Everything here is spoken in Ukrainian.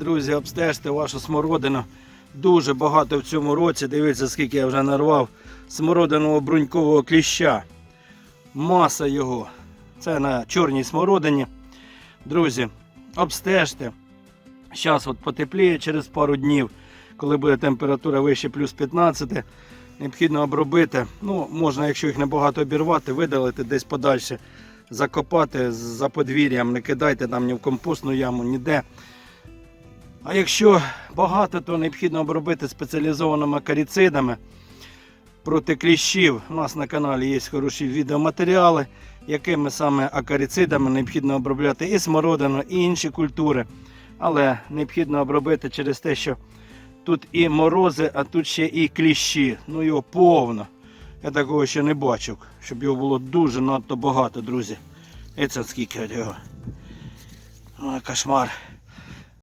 Друзі, обстежте вашу смородину. Дуже багато в цьому році. Дивіться, скільки я вже нарвав смородиного брунькового кліща. Маса його. Це на чорній смородині. Друзі, обстежте. Зараз от потепліє через пару днів, коли буде температура вище плюс 15. Необхідно обробити. Ну, можна, якщо їх небагато обірвати, видалити десь подальше, закопати за подвір'ям, не кидайте там ні в компостну яму, ніде. А якщо багато, то необхідно обробити спеціалізованими акаріцидами проти кліщів. У нас на каналі є хороші відеоматеріали, якими саме акаріцидами необхідно обробляти і смородину, і інші культури. Але необхідно обробити через те, що тут і морози, а тут ще і кліщі. Ну його повно. Я такого ще не бачив, щоб його було дуже надто багато, друзі. І це скільки його. Ой, кошмар.